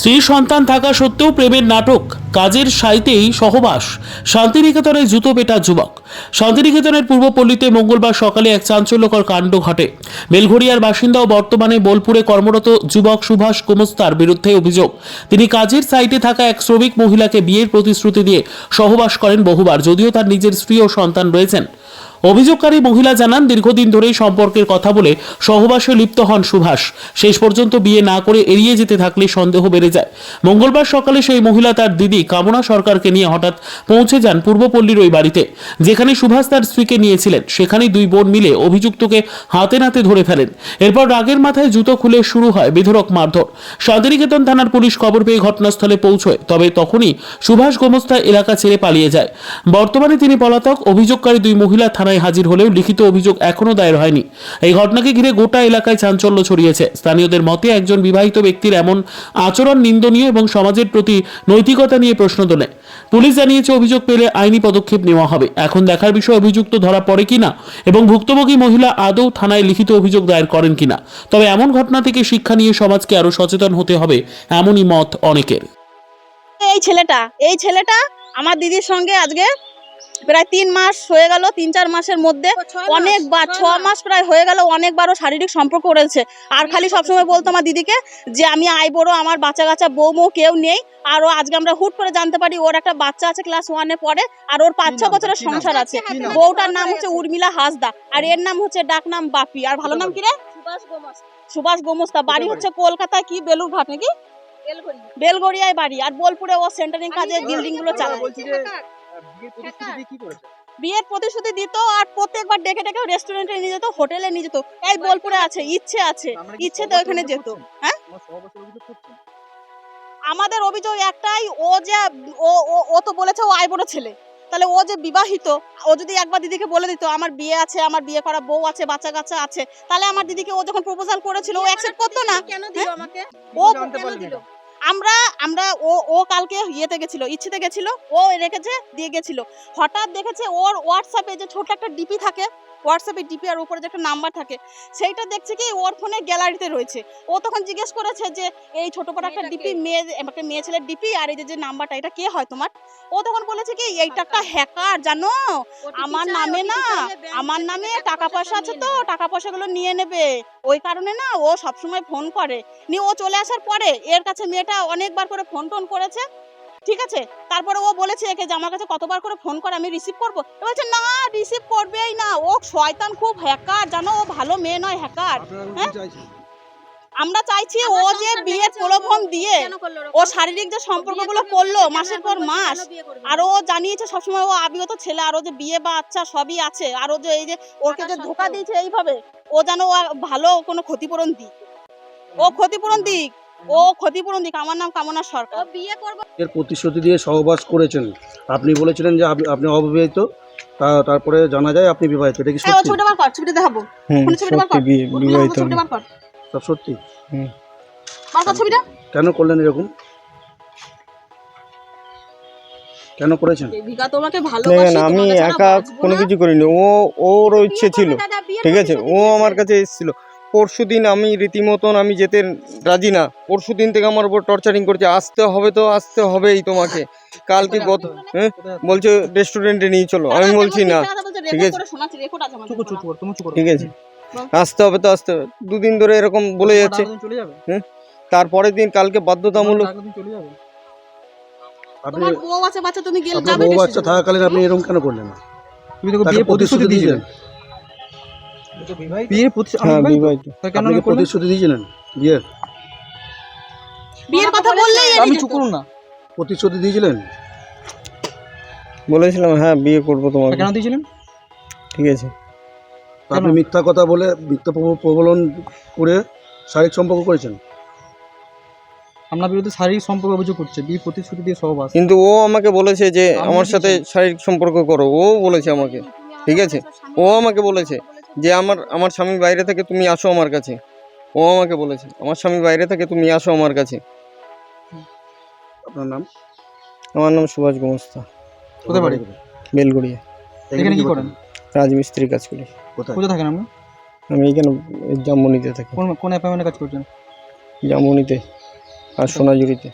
স্ত্রী সন্তান থাকা সত্ত্বেও প্রেমের নাটক, কাজের সাইতেই সহবাস। শান্তিনিকেতনে জুতো পেটা যুবক। শান্তিনিকেতনের পূর্বপল্লীতে মঙ্গলবার সকালে এক চাঞ্চল্যকর কাণ্ড ঘটে। বেলঘড়িয়ার বাসিন্দা ও বর্তমানে বোলপুরে কর্মরত যুবক সুভাষ কুমস্তার বিরুদ্ধে অভিযোগ। তিনি কাজের সাইটে থাকা এক শ্রমিক মহিলাকে বিয়ের প্রতিশ্রুতি দিয়ে সহবাস করেন বহুবার, যদিও তার নিজের স্ত্রী ও সন্তান রয়েছেন। অভিযোগকারী মহিলা জানান, দীর্ঘদিন ধরেই সম্পর্কের কথা বলে সহবাসে লিপ্ত হন সুভাষ। শেষ পর্যন্ত বিয়ে না করে এড়িয়ে যেতে থাকলে সন্দেহ বেড়ে যায়। মঙ্গলবার সকালে সেই মহিলা তার দিদি কামনা সরকারকে নিয়ে হঠাৎ পৌঁছে যান পূর্বপল্লীর ওই বাড়িতে, যেখানে সুভাষ তার স্ত্রীকে নিয়েছিলেন। সেখানেই দুই বোন মিলে অভিযুক্তকে হাতে নাতে ধরে ফেলেন। এরপর রাগের মাথায় জুতো খুলে শুরু হয় বিধরক মারধর। শান্তিনিকেতন থানার পুলিশ খবর পেয়ে ঘটনাস্থলে পৌঁছয়, তবে তখনই সুভাষ গোমস্তা এলাকা ছেড়ে পালিয়ে যায়। বর্তমানে তিনি পলাতক। অভিযোগকারী দুই মহিলা থানায় হাজির হলেও লিখিত অভিযোগ এখনও দায়ের হয়নি। এই ঘটনাকে ঘিরে গোটা এলাকায় চাঞ্চল্য ছড়িয়েছে। স্থানীয়দের মতে একজন বিবাহিত ব্যক্তির এমন আচরণ নিন্দনীয় এবং সমাজের প্রতি নৈতিকতা নিয়ে প্রশ্ন তোলে। পুলিশ জানিয়েছে, অভিযোগ পেলে আইনি পদক্ষেপ নেওয়া হবে। এখন দেখার বিষয়, অভিযুক্ত ধরা পড়ে কিনা এবং ভুক্তভোগী মহিলা আদৌ থানায় লিখিত অভিযোগ দায়ের করেন কিনা। তবে এমন ঘটনা থেকে শিক্ষা নিয়ে সমাজকে আরও সচেতন হতে হবে এমনই মত অনেকের। এই ছেলেটা এই ছেলেটা আমার দিদির সঙ্গে আজকে প্রায় তিন মাস হয়ে গেল তিন চার মাসের মধ্যে। অনেকবার ছ মাস। প্রায় হয়ে গেল অনেকবারও শারীরিক সম্পর্ক করেছে আর খালি সবসময় বলতো আমার দিদিকে যে আমি আই বড় আমার বাচ্চা কাচ্চা বউ মৌ কেউ নেই। আর ও আজকে আমরা হুট করে জানতে পারি ওর একটা বাচ্চা আছে ক্লাস ওয়ানে পড়ে আর ওর পাঁচ ছ বছরের সংসার আছে। বউটার নাম হচ্ছে উর্মিলা হাসদা আর এর নাম হচ্ছে ডাক নাম বাপি। আর ভালো নাম কি রে? সুভাষ গোমস্তা। বাড়ি হচ্ছে কলকাতায় কি বেলুরঘাট নাকি? বেলগড়িয়ায় বাড়ি। আর বোলপুরে ও সেন্টারিং কাজে বিল্ডিংগুলো চালায়। বিয়ের প্রতিশ্রুতি দিত আর প্রত্যেকবার ডেকে ডেকে রেস্টুরেন্টে নিয়ে যেত হোটেলে নিয়ে যেত। এই বোলপুরে আছে ইচ্ছে আছে ইচ্ছে তো ওখানে যেত। হ্যাঁ? আমাদের অভিযোগ একটাই ও যে ও ও- তো বলেছে ও আইবড় ছেলে। তাহলে ও যে বিবাহিত ও যদি একবার দিদিকে বলে দিত আমার বিয়ে আছে আমার বিয়ে করা বউ আছে বাচ্চা কাচ্চা আছে তাহলে আমার দিদিকে ও যখন প্রপোজাল করেছিল ও অ্যাকসেপ্ট করতো না। কেন দিল হ্যাঁ? আমাকে ও জানতে পারলি না? আমরা আমরা ও ও কালকে ইয়েতে গেছিল ইচ্ছেতে গেছিল ও রেখেছে দিয়ে গেছিল। হঠাৎ দেখেছে ওর হোয়াটসঅ্যাপে যে ছোট একটা ডিপি থাকে হোয়াটসঅ্যাপে ডিপি আর উপরে যে একটা নাম্বার থাকে সেইটা দেখছে কি ওর ফোনে গ্যালারিতে রয়েছে। ও তখন জিজ্ঞেস করেছে যে এই ছোট বড় একটা ডিপি? মেয়ে একটা মেয়ে ছেলের ডিপি আর এই যে যে নাম্বারটা এটা কে হয় তোমার? ও তখন বলেছে কি এইটা একটা হ্যাকার জানো? আমার নামে না আমার নামে টাকা পয়সা আছে তো টাকা পয়সাগুলো নিয়ে নেবে। ওই কারণে না ও সবসময় ফোন করে। নিয়ে ও চলে আসার পরে এর কাছে মেয়েটা অনেকবার করে ফোন টোন করেছে। ঠিক আছে? তারপরে ও বলেছে একে যে আমার কাছে কতবার করে ফোন করে আমি রিসিভ করব। ও বলছে না রিসিভ করবেই না। ও শয়তান খুব হ্যাকার জানো? ও ভালো মেয়ে নয় হ্যাকার হ্যাঁ? আমরা চাইছি ও যে বিয়ের প্রলোভন দিয়ে ও শারীরিক যে সম্পর্কগুলো করল মাসের পর মাস আর ও জানিয়েছে সবসময় ও আবিগত ছেলে আর ও যে বিয়ে বা আচ্ছা সবই আছে। আর ও যে এই যে ওকে যে ধোকা দিয়েছে এইভাবে ও যেন ও ভালো কোনো ক্ষতিপূরণ দিক। ও ক্ষতিপূরণ দিক। ও ক্ষতিপূরণ দিক আমার নাম কামনা সরকার। বিয়ে করবে। এর প্রতিশ্রুতি দিয়ে সহবাস করেছেন। আপনি বলেছিলেন যে আপনি আপনি অবিবাহিত তা- তারপরে জানা যায় আপনি বিবাহিত এটা কি হ্যাঁ ও সত্যি? ছবিটা বার কর ছবিটা দেখাবো। হুম ফোনে ছবিটা বার সত্যি কর বিয়ে ওর বিবাহিত ছবিটা বার কর। সব সত্যি? বার কর ছবিটা। কেন করলেন এরকম? কেন করেছেন? দেবিকা তোমাকে দেখেন ভালোবাসি আমি তোমাকে ছাড়া একা বাঁচবো কোনো না। কিছু করিনি। ও ওরও ইচ্ছে ছিল ঠিক আছে? ও আমার কাছে এসেছিল। পরশু দিন আমি রীতিমতন আমি যেতে রাজি না। পরশু দিন থেকে আমার উপর টর্চারিং করছে। আসতে হবে তো আসতে হবেই তোমাকে। কালকে গত হ্যাঁ? বলছে রেস্টুরেন্টে নিয়ে চলো। আমি বলছি না। ঠিক আছে। ঠিক আছে। আসতে হবে তো আসতে হবে। দুদিন ধরে এরকম বলে যাচ্ছে। হ্যাঁ? তারপরের দিন কালকে বাধ্যতামূলক আপনি বউ আছে বাচ্চা তুমি গেলে যাবে বউ বাচ্চা থাকাকালীন আপনি এরকম কেন করলেন না? তুমি তাকে বিয়ে প্রতিশ্রুতি দিয়েছিলেন। বিয়ে প্রতিশ্রুতি হ্যাঁ বিবাহিত। কেন আপনি কি আমি করলেন? প্রতিশ্রুতি দিয়েছিলেন? বিয়ের বিয়ের কথা বললেই আমি চুপ করুন না। প্রতিশ্রুতি দিয়েছিলেন? বলেছিলাম হ্যাঁ বিয়ে করব তোমাকে। কেন দিয়েছিলেন? ঠিক আছে। আপনি মিথ্যা কথা বলে মিথ্যা প্রবলন করে শারীরিক সম্পর্ক করেছেন? আপনার বিরুদ্ধে শারীরিক সম্পর্ক অভিযোগ করছে। বিয়ে প্রতিশ্রুতি দিয়ে সহবাস কিন্তু ও আমাকে বলেছে যে আমার সাথে শারীরিক সম্পর্ক করো। ও বলেছে আমাকে। ঠিক আছে? ও আমাকে বলেছে। যে আমার আমার স্বামী বাইরে থেকে তুমি আসো আমার কাছে। ও আমাকে বলেছে আমার স্বামী বাইরে থেকে তুমি আসো আমার কাছে। আপনার নাম? আমার নাম সুভাষ গোমস্তা। কোথায় বাড়ি? বেলগড়িয়া। এখানে কি করেন? রাজমিস্ত্রি কাজ করি। কোথায়? কোথায় থাকেন আপনি? আমি এখানে জামুনিতে থাকি। কোন কোন অ্যাপার্টমেন্টে কাজ করছেন? জামুনিতে আর সোনাঝুরিতে।